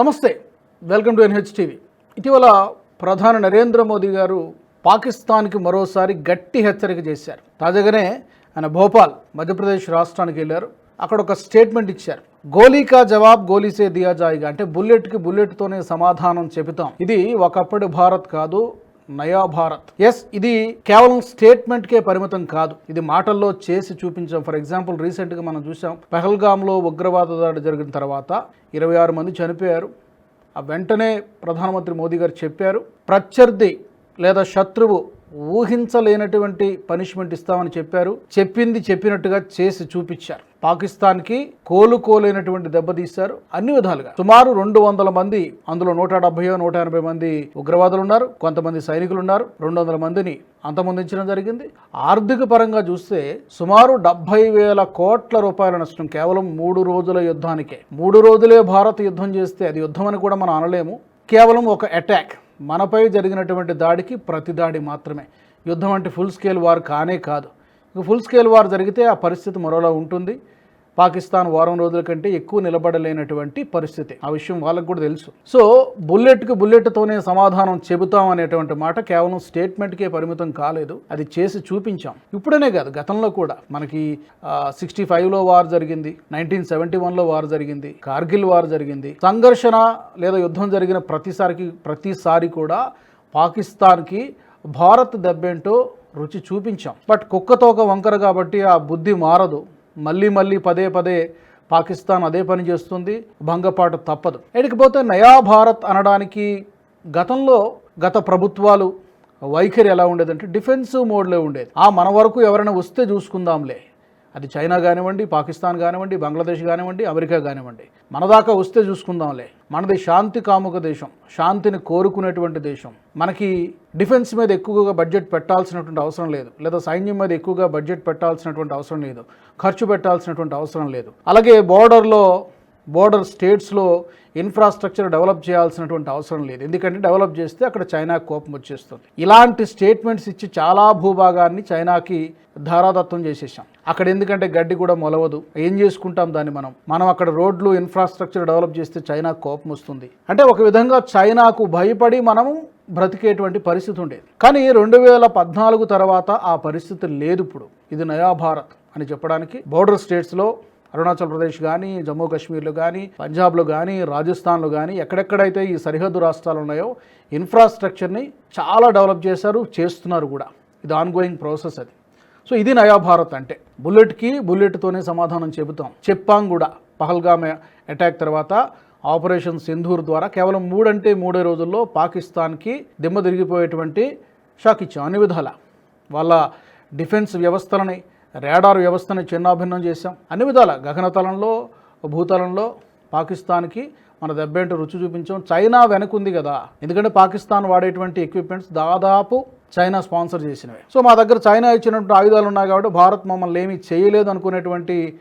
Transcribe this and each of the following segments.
నమస్తే welcome to NH TV. ఇటీవల ప్రధాని నరేంద్ర మోదీ గారు పాకిస్తాన్కి మరోసారి గట్టి హెచ్చరిక చేశారు. తాజాగానే ఆయన భోపాల్ మధ్యప్రదేశ్ రాష్ట్రానికి వెళ్ళారు. అక్కడ ఒక స్టేట్మెంట్ ఇచ్చారు. గోలీకా జవాబ్ గోలీసే దియా జాయిగా. అంటే బుల్లెట్కి బుల్లెట్తోనే సమాధానం చెబుతాం. ఇది ఒకప్పటి భారత్ కాదు నయా భారత్. ఎస్ ఇది కేవలం స్టేట్మెంట్కే పరిమితం కాదు. ఇది మాటల్లో చేసి చూపించాం. ఫర్ ఎగ్జాంపుల్ రీసెంట్గా మనం చూసాం పెహల్గామ్లో ఉగ్రవాద దాడి జరిగిన తర్వాత ఇరవై ఆరు మంది చనిపోయారు. ఆ వెంటనే ప్రధానమంత్రి మోదీ గారు చెప్పారు ప్రత్యర్థి లేదా శత్రువు ఊహించలేనటువంటి పనిష్మెంట్ ఇస్తామని చెప్పారు. చెప్పింది చెప్పినట్టుగా చేసి చూపించారు. పాకిస్తాన్కి కోలుకోలేనటువంటి దెబ్బతీశారు. అన్ని విధాలుగా. సుమారు రెండు వందల మంది అందులో నూట డెబ్బై నూట ఎనభై మంది ఉగ్రవాదులు ఉన్నారు. కొంతమంది సైనికులు ఉన్నారు. రెండు వందల మందిని అంతమొందించడం జరిగింది. ఆర్థిక పరంగా చూస్తే సుమారు డెబ్బై వేల కోట్ల రూపాయల నష్టం కేవలం మూడు రోజుల యుద్ధానికే. మూడు రోజులే భారత్ యుద్ధం చేస్తే అది యుద్ధం అని కూడా మనం అనలేము. కేవలం ఒక అటాక్ మనపై జరిగినటువంటి దాడికి ప్రతి దాడి మాత్రమే. యుద్ధం అంటే ఫుల్ స్కేల్ వార్ కానే కాదు. ఇక ఫుల్ స్కేల్ వార్ జరిగితే ఆ పరిస్థితి మరోలా ఉంటుంది. పాకిస్తాన్ వారం రోజుల కంటే ఎక్కువ నిలబడలేనటువంటి పరిస్థితి. ఆ విషయం వాళ్ళకు కూడా తెలుసు. సో బుల్లెట్కి బుల్లెట్తోనే సమాధానం చెబుతాం అనేటువంటి మాట కేవలం స్టేట్మెంట్కే పరిమితం కాలేదు. అది చేసి చూపించాం. ఇప్పుడనే కాదు గతంలో కూడా. మనకి సిక్స్టీ ఫైవ్లో వార్ జరిగింది నైన్టీన్ సెవెంటీ వన్లో వార్ జరిగింది కార్గిల్ వార్ జరిగింది. సంఘర్షణ లేదా యుద్ధం జరిగిన ప్రతిసారికి ప్రతిసారి కూడా పాకిస్తాన్కి భారత్ దెబ్బేంటో రుచి చూపించాం. బట్ కుక్కతోక వంకర కాబట్టి ఆ బుద్ధి మారదు. మళ్ళీ మళ్ళీ పదే పదే పాకిస్తాన్ అదే పని చేస్తుంది. భంగపాటు తప్పదు. ఎడికపోతే నయా భారత్ అనడానికి గతంలో గత ప్రభుత్వాలు వైఖరి ఎలా ఉండేదంటే డిఫెన్సివ్ మోడ్లో ఉండేది. ఆ మన వరకు ఎవరైనా వస్తే చూసుకుందాంలే. అది చైనా కానివ్వండి పాకిస్తాన్ కానివ్వండి బంగ్లాదేశ్ కానివ్వండి అమెరికా కానివ్వండి. మన దాకా వస్తే చూసుకుందాంలే. మనది శాంతి కాముక దేశం శాంతిని కోరుకునేటువంటి దేశం. మనకి డిఫెన్స్ మీద ఎక్కువగా బడ్జెట్ పెట్టాల్సినటువంటి అవసరం లేదు. లేదా సైన్యం మీద ఎక్కువగా బడ్జెట్ పెట్టాల్సినటువంటి అవసరం లేదు. ఖర్చు పెట్టాల్సినటువంటి అవసరం లేదు. అలాగే బోర్డర్లో బోర్డర్ స్టేట్స్లో ఇన్ఫ్రాస్ట్రక్చర్ డెవలప్ చేయాల్సినటువంటి అవసరం లేదు. ఎందుకంటే డెవలప్ చేస్తే అక్కడ చైనా కోపం వచ్చేస్తుంది. ఇలాంటి స్టేట్మెంట్స్ ఇచ్చి చాలా భూభాగాన్ని చైనాకి ధారాదత్తం చేసేసాం. అక్కడ ఎందుకంటే గడ్డి కూడా మొలవదు. ఏం చేసుకుంటాం దాన్ని మనం? మనం అక్కడ రోడ్లు ఇన్ఫ్రాస్ట్రక్చర్ డెవలప్ చేస్తే చైనా కోపం వస్తుంది. అంటే ఒక విధంగా చైనాకు భయపడి మనము బ్రతికేటువంటి పరిస్థితి ఉండేది. కానీ రెండు వేల పద్నాలుగు తర్వాత ఆ పరిస్థితి లేదు ఇప్పుడు. ఇది నయా భారత్ అని చెప్పడానికి బోర్డర్ స్టేట్స్లో అరుణాచల్ ప్రదేశ్ కానీ జమ్మూ కాశ్మీర్లో కానీ పంజాబ్లో కానీ రాజస్థాన్లో కానీ ఎక్కడెక్కడైతే ఈ సరిహద్దు రాష్ట్రాలు ఉన్నాయో ఇన్ఫ్రాస్ట్రక్చర్ని చాలా డెవలప్ చేశారు చేస్తున్నారు కూడా. ఇది ఆన్గోయింగ్ ప్రాసెస్ అది. సో ఇది నయా భారత్ అంటే. బుల్లెట్కి బుల్లెట్తోనే సమాధానం చెబుతాం. చెప్పాం కూడా. పహల్గామ్ అటాక్ తర్వాత ఆపరేషన్ సింధూర్ ద్వారా కేవలం మూడంటే మూడే రోజుల్లో పాకిస్తాన్కి దిమ్మ తిరిగిపోయేటువంటి షాక్ ఇచ్చాం. అన్ని విధాల. వాళ్ళ డిఫెన్స్ వ్యవస్థలని రాడార్ వ్యవస్థని చిన్నాభిన్నం చేశాం. అన్ని విధాల గగనతలంలో భూతలంలో పాకిస్తాన్కి మన దెబ్బేంటి రుచి చూపించాం. చైనా వెనకుంది కదా. ఎందుకంటే పాకిస్తాన్ వాడేటువంటి ఎక్విప్మెంట్స్ దాదాపు చైనా స్పాన్సర్ చేసినవి. సో మా దగ్గర చైనా ఇచ్చినటువంటి ఆయుధాలు ఉన్నాయి కాబట్టి భారత్ మమ్మల్ని ఏమీ చేయలేదు అనుకునేటువంటి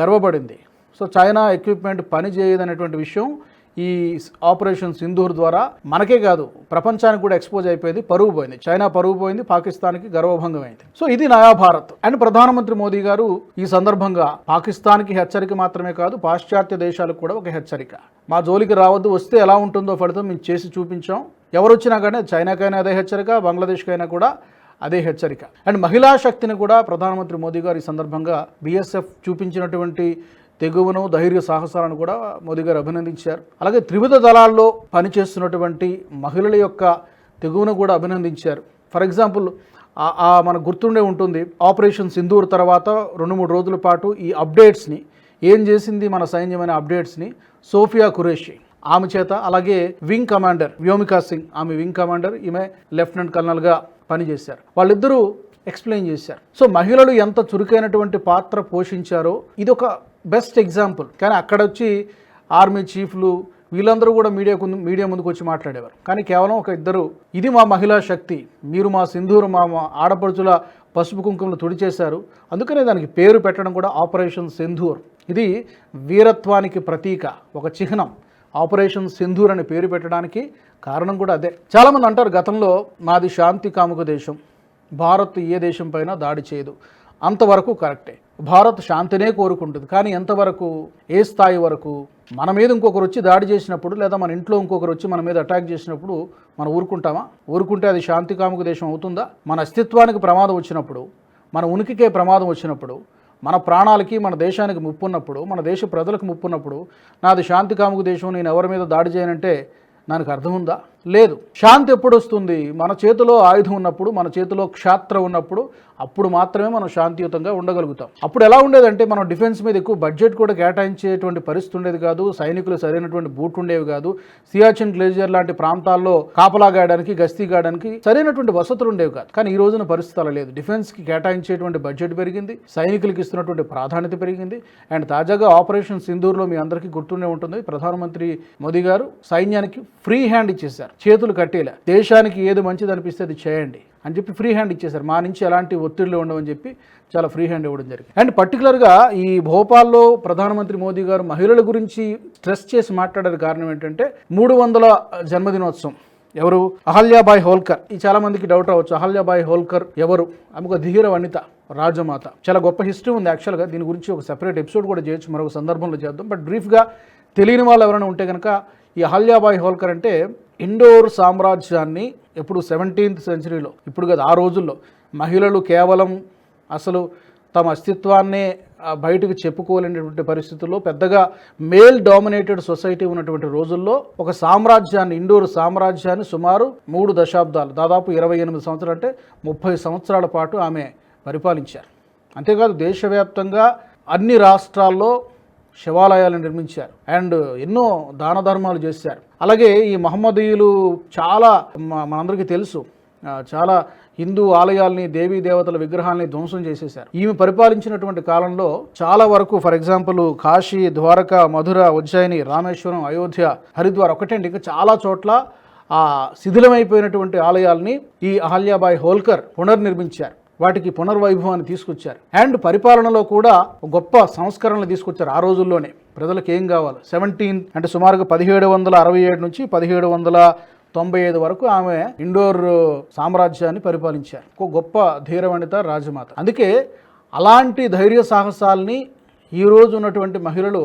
గర్వపడింది. సో చైనా ఎక్విప్మెంట్ పని చేయదనేటువంటి విషయం ఈ ఆపరేషన్ సింధూర్ ద్వారా మనకే కాదు ప్రపంచానికి కూడా ఎక్స్పోజ్ అయిపోయింది పరువు పోయింది. చైనా పరువు పోయింది పాకిస్తాన్కి గర్వభంగం అయింది సో ఇది నయా భారత్. అండ్ ప్రధానమంత్రి మోదీ గారు ఈ సందర్భంగా పాకిస్తాన్కి హెచ్చరిక మాత్రమే కాదు పాశ్చాత్య దేశాలకు కూడా ఒక హెచ్చరిక. మా జోలికి రావద్దు వస్తే ఎలా ఉంటుందో ఫలితం మేము చేసి చూపించాం. ఎవరు వచ్చినా కానీ చైనాకైనా అదే హెచ్చరిక బంగ్లాదేశ్కైనా కూడా అదే హెచ్చరిక. అండ్ మహిళా శక్తిని కూడా ప్రధానమంత్రి మోదీ గారు ఈ సందర్భంగా బీఎస్ఎఫ్ చూపించినటువంటి తెగువను ధైర్య సాహసాలను కూడా మోదీ గారు అభినందించారు. అలాగే త్రివిధ దళాల్లో పనిచేస్తున్నటువంటి మహిళల యొక్క తెగువను కూడా అభినందించారు. ఫర్ ఎగ్జాంపుల్ ఆ- మనకు గుర్తుండే ఉంటుంది ఆపరేషన్ సింధూర్ తర్వాత రెండు మూడు రోజుల పాటు ఈ అప్డేట్స్ని ఏం చేసింది మన సైన్యమైన అప్డేట్స్ని సోఫియా ఖురేషి. ఆమె చేత అలాగే వింగ్ కమాండర్ వ్యోమికా సింగ్ ఆమె వింగ్ కమాండర్ ఈమె లెఫ్టినెంట్ కల్నల్గా పనిచేశారు. వాళ్ళిద్దరూ ఎక్స్ప్లెయిన్ చేశారు. సో మహిళలు ఎంత చురుకైనటువంటి పాత్ర పోషించారో ఇది ఒక బెస్ట్ ఎగ్జాంపుల్. కానీ అక్కడ వచ్చి ఆర్మీ చీఫ్లు వీళ్ళందరూ కూడా మీడియా మీడియా ముందుకు వచ్చి మాట్లాడేవారు. కానీ కేవలం ఒక ఇద్దరు ఇది మా మహిళా శక్తి మీరు మా సింధూరు మా మా ఆడపడుచుల పసుపు కుంకుమలు తుడిచేశారు. అందుకనే దానికి పేరు పెట్టడం కూడా ఆపరేషన్ సింధూర్. ఇది వీరత్వానికి ప్రతీక ఒక చిహ్నం. ఆపరేషన్ సింధూర్ అని పేరు పెట్టడానికి కారణం కూడా అదే. చాలామంది అంటారు గతంలో మాది శాంతి కాముక దేశం భారత్ ఏ దేశం పైన దాడి చేయదు. అంతవరకు కరెక్టే. భారత్ శాంతినే కోరుకుంటుంది. కానీ ఎంతవరకు ఏ స్థాయి వరకు మన మీద ఇంకొకరు వచ్చి దాడి చేసినప్పుడు లేదా మన ఇంట్లో ఇంకొకరు వచ్చి మన మీద అటాక్ చేసినప్పుడు మనం ఊరుకుంటామా? ఊరుకుంటే అది శాంతి కాముక దేశం అవుతుందా? మన అస్తిత్వానికి ప్రమాదం వచ్చినప్పుడు మన ఉనికికే ప్రమాదం వచ్చినప్పుడు మన ప్రాణాలకి మన దేశానికి ముప్పు ఉన్నప్పుడు మన దేశ ప్రజలకు ముప్పు ఉన్నప్పుడు నాది శాంతి కాముక దేశం నేను ఎవరి మీద దాడి చేయనంటే నాకు అర్థం ఉందా? లేదు. శాంతి ఎప్పుడు వస్తుంది మన చేతిలో ఆయుధం ఉన్నప్పుడు మన చేతిలో క్షాత్ర ఉన్నప్పుడు అప్పుడు మాత్రమే మనం శాంతియుతంగా ఉండగలుగుతాం. అప్పుడు ఎలా ఉండేదంటే మనం డిఫెన్స్ మీద ఎక్కువ బడ్జెట్ కూడా కేటాయించేటువంటి పరిస్థితి ఉండేది కాదు. సైనికులు సరైనటువంటి బూట్ ఉండేవి కాదు. సియాచిన్ గ్లేజియర్ లాంటి ప్రాంతాల్లో కాపలా గాయడానికి గస్తీ గాయడానికి సరైనటువంటి వసతులు ఉండేవి కాదు. కానీ ఈ రోజున పరిస్థితి అలా లేదు. డిఫెన్స్కి కేటాయించేటువంటి బడ్జెట్ పెరిగింది. సైనికులకు ఇస్తున్నటువంటి ప్రాధాన్యత పెరిగింది. అండ్ తాజాగా ఆపరేషన్ సింధూర్లో మీ అందరికీ గుర్తుండే ఉంటుంది. ప్రధానమంత్రి మోదీ గారు సైన్యానికి ఫ్రీ హ్యాండ్ ఇచ్చేశారు. చేతులు కట్టేలా. దేశానికి ఏది మంచిది అనిపిస్తే అది చేయండి అని చెప్పి ఫ్రీ హ్యాండ్ ఇచ్చేశారు. మా నుంచి ఎలాంటి ఒత్తిడిలో ఉండవని చెప్పి చాలా ఫ్రీ హ్యాండ్ ఇవ్వడం జరిగింది. అండ్ పర్టికులర్గా ఈ భోపాల్లో ప్రధానమంత్రి మోదీ గారు మహిళల గురించి స్ట్రెస్ చేసి మాట్లాడారు కారణం ఏంటంటే మూడు వందల జన్మదినోత్సవం. ఎవరు? అహల్యాబాయ్ హోల్కర్. ఈ చాలా మందికి డౌట్ రావచ్చు. అహల్యాబాయ్ హోల్కర్ ఎవరు? ఆమె ఒక ధీర వనిత రాజమాత. చాలా గొప్ప హిస్టరీ ఉంది యాక్చువల్గా దీని గురించి ఒక సెపరేట్ ఎపిసోడ్ కూడా చేయొచ్చు. మరొక సందర్భంలో చేద్దాం. బట్ బ్రీఫ్గా తెలియని వాళ్ళు ఎవరైనా ఉంటే కనుక ఈ అహల్యాబాయ్ హోల్కర్ అంటే ఇండోర్ సామ్రాజ్యాన్ని ఎప్పుడు సెవెంటీన్త్ సెంచరీలో ఇప్పుడు కదా ఆ రోజుల్లో మహిళలు కేవలం అసలు తమ అస్తిత్వాన్నే బయటకు చెప్పుకోలేనటువంటి పరిస్థితుల్లో పెద్దగా మేల్ డామినేటెడ్ సొసైటీ ఉన్నటువంటి రోజుల్లో ఒక సామ్రాజ్యాన్ని ఇండోర్ సామ్రాజ్యాన్ని సుమారు మూడు దశాబ్దాలు దాదాపు ఇరవై ఎనిమిది సంవత్సరాలు అంటే ముప్పై సంవత్సరాల పాటు ఆమె పరిపాలించారు. అంతేకాదు దేశవ్యాప్తంగా అన్ని రాష్ట్రాల్లో శివాలయాలు నిర్మించారు. అండ్ ఎన్నో దాన ధర్మాలు చేశారు. అలాగే ఈ మహమ్మదీయులు చాలా మ- మనందరికీ తెలుసు. చాలా హిందూ ఆలయాల్ని దేవీ దేవతల విగ్రహాల్ని ధ్వంసం చేసేశారు. ఈమె పరిపాలించినటువంటి కాలంలో చాలా వరకు ఫర్ ఎగ్జాంపుల్ కాశీ ద్వారక మధుర ఉజ్జయిని రామేశ్వరం అయోధ్య హరిద్వార్ ఒకటండి ఇంకా చాలా చోట్ల ఆ శిథిలమైపోయినటువంటి ఆలయాల్ని ఈ అహల్యాబాయ్ హోల్కర్ పునర్నిర్మించారు. వాటికి పునర్వైభవాన్ని తీసుకొచ్చారు. అండ్ పరిపాలనలో కూడా గొప్ప సంస్కరణలు తీసుకొచ్చారు ఆ రోజుల్లోనే. ప్రజలకు ఏం కావాలి? సెవెంటీన్ అంటే సుమారుగా పదిహేడు వందల అరవై ఏడు నుంచి పదిహేడు వందల తొంభై ఐదు వరకు ఆమె ఇండోర్ సామ్రాజ్యాన్ని పరిపాలించారు. ఒక గొప్ప ధీరవనిత రాజమాత. అందుకే అలాంటి ధైర్య సాహసాల్ని ఈ రోజు ఉన్నటువంటి మహిళలు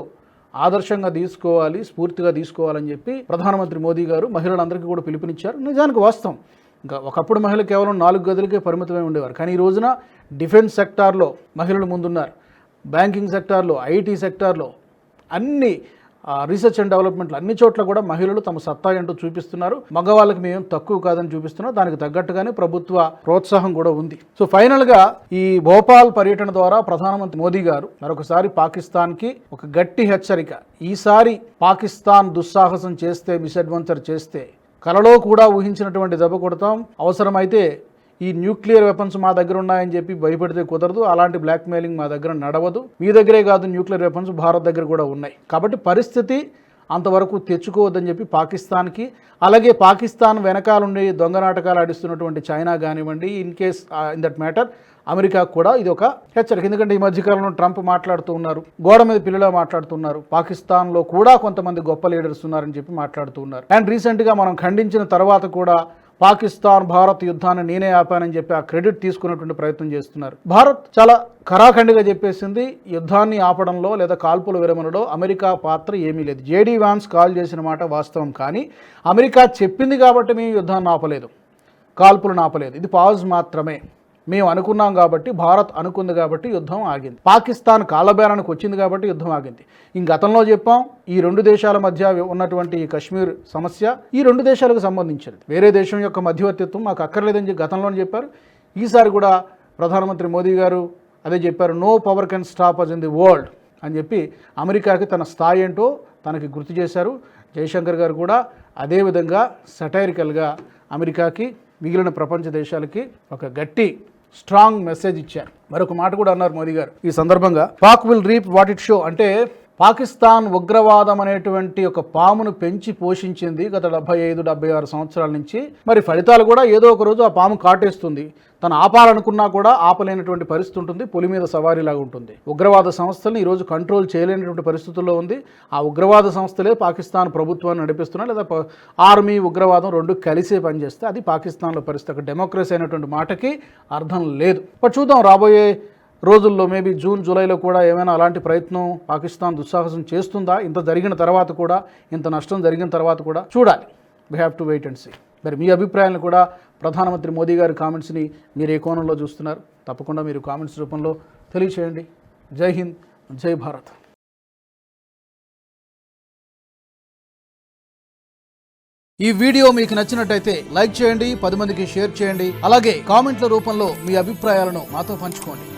ఆదర్శంగా తీసుకోవాలి స్ఫూర్తిగా తీసుకోవాలని చెప్పి ప్రధానమంత్రి మోదీ గారు మహిళలందరికీ కూడా పిలుపునిచ్చారు. నిజానికి వాస్తవం. ఇంకా ఒకప్పుడు మహిళలు కేవలం నాలుగు గదులకే పరిమితమై ఉండేవారు. కానీ ఈ రోజున డిఫెన్స్ సెక్టార్లో మహిళలు ముందున్నారు. బ్యాంకింగ్ సెక్టార్లో ఐటీ సెక్టార్లో అన్ని రీసెర్చ్ అండ్ డెవలప్మెంట్లు అన్ని చోట్ల కూడా మహిళలు తమ సత్తా ఏంటో చూపిస్తున్నారు. మగవాళ్ళకి మేము తక్కువ కాదని చూపిస్తున్నారు దానికి తగ్గట్టుగానే ప్రభుత్వ ప్రోత్సాహం కూడా ఉంది. సో ఫైనల్గా ఈ భోపాల్ పర్యటన ద్వారా ప్రధానమంత్రి మోదీ గారు మరొకసారి పాకిస్తాన్కి ఒక గట్టి హెచ్చరిక. ఈసారి పాకిస్తాన్ దుస్సాహసం చేస్తే మిస్అడ్వెంచర్ చేస్తే కలలో కూడా ఊహించినటువంటి దెబ్బ కొడతాం. అవసరమైతే ఈ న్యూక్లియర్ వెపన్స్ మా దగ్గర ఉన్నాయని చెప్పి భయపెడితే కుదరదు. అలాంటి బ్లాక్మెయిలింగ్ మా దగ్గర నడవదు. మీ దగ్గరే కాదు న్యూక్లియర్ వెపన్స్ భారత్ దగ్గర కూడా ఉన్నాయి. కాబట్టి పరిస్థితి అంతవరకు తెచ్చుకోవద్దని చెప్పి పాకిస్తాన్కి అలాగే పాకిస్తాన్ వెనకాలండి దొంగ నాటకాలు ఆడిస్తున్నటువంటి చైనా కానివ్వండి in case in that matter అమెరికాకు కూడా ఇది ఒక హెచ్చరిక. ఎందుకంటే ఈ మధ్యకాలంలో ట్రంప్ మాట్లాడుతూ ఉన్నారు గోడ మీద పిల్లలు మాట్లాడుతున్నారు పాకిస్తాన్లో కూడా కొంతమంది గొప్ప లీడర్స్ ఉన్నారని చెప్పి మాట్లాడుతూ ఉన్నారు. అండ్ రీసెంట్గా మనం ఖండించిన తర్వాత కూడా పాకిస్తాన్ భారత్ యుద్ధాన్ని నేనే ఆపానని చెప్పి ఆ క్రెడిట్ తీసుకున్నటువంటి ప్రయత్నం చేస్తున్నారు. భారత్ చాలా కరాఖండిగా చెప్పేసింది యుద్ధాన్ని ఆపడంలో లేదా కాల్పుల విరమణలో అమెరికా పాత్ర ఏమీ లేదు. జేడీ వాన్స్ కాల్ చేసిన మాట వాస్తవం కానీ అమెరికా చెప్పింది కాబట్టి మేము యుద్ధాన్ని ఆపలేదు. కాల్పులను ఆపలేదు. ఇది పాజ్ మాత్రమే. మేము అనుకున్నాం కాబట్టి భారత్ అనుకుంది కాబట్టి యుద్ధం ఆగింది. పాకిస్తాన్ కాలబేరానికి వచ్చింది కాబట్టి యుద్ధం ఆగింది. ఇంక గతంలో చెప్పాం ఈ రెండు దేశాల మధ్య ఉన్నటువంటి ఈ కశ్మీర్ సమస్య ఈ రెండు దేశాలకు సంబంధించినది. వేరే దేశం యొక్క మధ్యవర్తిత్వం మాకు అక్కర్లేదని గతంలోనే చెప్పారు. ఈసారి కూడా ప్రధానమంత్రి మోదీ గారు అదే చెప్పారు no power can stop us in the world అని చెప్పి అమెరికాకి తన స్థాయి ఏంటో తనకి గుర్తు చేశారు. జయశంకర్ గారు కూడా అదేవిధంగా సటైరికల్గా అమెరికాకి మిగిలిన ప్రపంచ దేశాలకి ఒక గట్టి స్ట్రాంగ్ మెసేజ్ ఇచ్చారు. మరొక మాట కూడా అన్నారు మోదీ గారు. ఈ సందర్భంగా Pak will reap what it sow అంటే పాకిస్తాన్ ఉగ్రవాదం అనేటువంటి ఒక పామును పెంచి పోషించింది గత డెబ్బై ఐదు డెబ్బై ఆరు సంవత్సరాల నుంచి. మరి ఫలితాలు కూడా ఏదో ఒక రోజు ఆ పాము కాటేస్తుంది. తను ఆపాలనుకున్నా కూడా ఆపలేనటువంటి పరిస్థితి ఉంటుంది. పులి మీద సవారీలాగా ఉంటుంది. ఉగ్రవాద సంస్థలను ఈరోజు కంట్రోల్ చేయలేనటువంటి పరిస్థితుల్లో ఉంది. ఆ ఉగ్రవాద సంస్థలే పాకిస్తాన్ ప్రభుత్వాన్ని నడిపిస్తున్నాయి. లేదా ఆర్మీ ఉగ్రవాదం రెండు కలిసే పనిచేస్తే అది పాకిస్తాన్లో పరిస్థితి. అక్కడ డెమోక్రసీ అయినటువంటి మాటకి అర్థం లేదు. బట్ చూద్దాం రాబోయే రోజుల్లో మేబీ జూన్ జూలైలో కూడా ఏమైనా అలాంటి ప్రయత్నం పాకిస్తాన్ దుస్సాహసం చేస్తుందా? ఇంత జరిగిన తర్వాత కూడా ఇంత నష్టం జరిగిన తర్వాత కూడా చూడాలి. We have to wait and see మరి మీ అభిప్రాయాలను కూడా ప్రధానమంత్రి మోదీ గారి కామెంట్స్ని మీరు ఏ కోణంలో చూస్తున్నారు? తప్పకుండా మీరు కామెంట్స్ రూపంలో తెలియచేయండి. జై హింద్ జై భారత్. ఈ వీడియో మీకు నచ్చినట్టయితే లైక్ చేయండి పది మందికి షేర్ చేయండి. అలాగే కామెంట్ల రూపంలో మీ అభిప్రాయాలను మాతో పంచుకోండి.